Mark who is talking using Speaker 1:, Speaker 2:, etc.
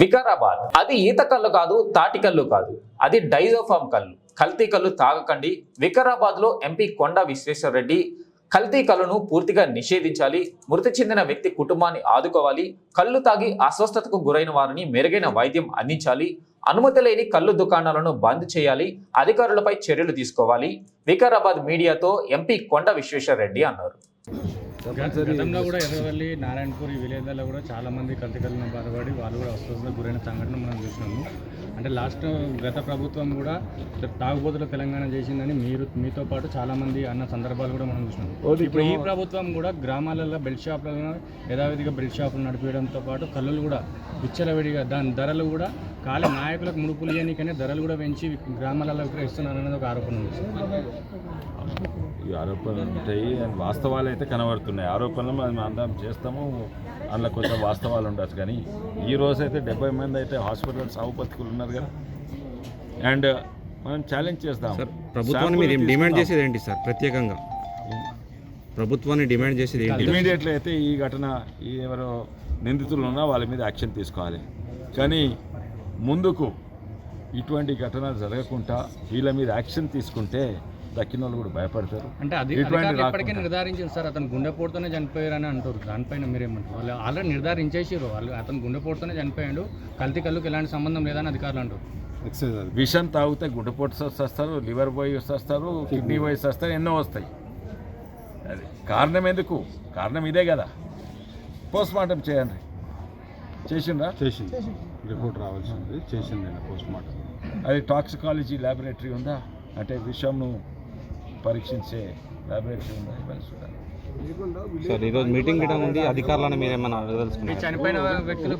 Speaker 1: వికారాబాద్. అది ఈత కళ్ళు కాదు తాటి కళ్ళు కాదు. అది డైజోఫామ్ కళ్ళు. కల్తీ కళ్ళు తాగకండి. వికారాబాద్లో ఎంపీ కొండా విశ్వేశ్వర రెడ్డి కల్తీ కళ్ళను పూర్తిగా నిషేధించాలి. మృతి చెందిన వ్యక్తి కుటుంబాన్ని ఆదుకోవాలి. కళ్ళు తాగి అస్వస్థతకు గురైన వారిని మెరుగైన వైద్యం అందించాలి. అనుమతి లేని కళ్ళు దుకాణాలను బంద్ చేయాలి. అధికారులపై చర్యలు తీసుకోవాలి. వికారాబాద్ మీడియాతో ఎంపీ కొండ విశ్వేశ్వర రెడ్డి అన్నారు.
Speaker 2: గతంలో కూడా ఎర్రవల్లి నారాయణపూర్ ఈ విలేజ్లలో కూడా చాలా మంది కల్తీకలను బాధపడి వాళ్ళు కూడా అస్వస్థతకు గురైన సంఘటన మనం చూసినాము. అంటే లాస్ట్ గత ప్రభుత్వం కూడా తాగుబోతుల తెలంగాణ చేసిందని మీరు మీతో పాటు చాలా మంది అన్న సందర్భాలు కూడా మనం చూసినాము. ఇప్పుడు ఈ ప్రభుత్వం కూడా గ్రామాలలో బెల్ట్ షాపులను యథావిధిగా బెల్ట్ షాపులు నడిపించడంతో పాటు కళ్ళులు కూడా విచ్చలవిడిగా దాని ధరలు కూడా కాలే నాయకులకు ముడుపులు చేయడానికనే ధరలు కూడా పెంచి గ్రామాలలో విక్రయిస్తున్నారు అనేది ఒక ఆరోపణ ఉంది.
Speaker 3: ఈ ఆరోపణలు ఉంటాయి అండ్ వాస్తవాలు అయితే కనబడుతున్నాయి. ఆరోపణలు మనం అందరం చేస్తాము. అందులో కొంచెం వాస్తవాలు ఉండొచ్చు కానీ ఈ రోజు అయితే డెబ్బై మంది అయితే హాస్పిటల్ సాగు బతుకులు ఉన్నారు కదా. అండ్ మనం ఛాలెంజ్ చేస్తాం.
Speaker 4: సార్ ప్రభుత్వాన్ని మీరు డిమాండ్ చేసేది ఏంటి సార్? ప్రత్యేకంగా. ప్రభుత్వాన్ని డిమాండ్ చేసేది ఏంటి?
Speaker 3: ఇమీడియట్లీ అయితే ఈ ఘటన ఈ ఎవరో నిందితులు ఉన్నా వాళ్ళ మీద యాక్షన్ తీసుకోవాలి. కానీ ముందుకు ఇటువంటి ఘటనలు జరగకుండా వీళ్ళ మీద యాక్షన్ తీసుకుంటే దక్కిన వాళ్ళు కూడా భయపడతారు.
Speaker 2: అంటే అది ఇప్పటికే
Speaker 3: రాకుండా.
Speaker 2: నిర్ధారించారు సార్ అతను గుండెపోటుతోనే చనిపోయారని అంటారు. దానిపైన మీరేమంటారు? వాళ్ళు ఆల్రెడీ నిర్ధారించేసారు వాళ్ళు అతను గుండెపోటుతోనే చనిపోయాడు. కల్తీ కళ్ళుకి ఎలాంటి సంబంధం లేదని అధికారులు అంటారు.
Speaker 3: విషం తాగితే గుడ్డపోటు వస్తారు లివర్ పోయి వస్తారు కిడ్నీ పోయి వస్తారు ఎన్నో వస్తాయి. అది కారణం ఎందుకు? కారణం ఇదే కదా. పోస్ట్ మార్టం చేయండి. చేసిండ్రా?
Speaker 5: చేసింది. రిపోర్ట్ రావాల్సింది. చేసింది నేను పోస్ట్ మార్టం
Speaker 3: అది టాక్సికాలజీ ల్యాబొరేటరీ ఉందా? అంటే విషంను పరీక్షించే ల్యాబొరేటరీ ఇవన్నీ చూడాలి.
Speaker 4: సార్ ఈరోజు మీటింగ్ గిటం ఉంది అధికారులను మీరు ఏమైనా
Speaker 2: చనిపోయిన వ్యక్తులు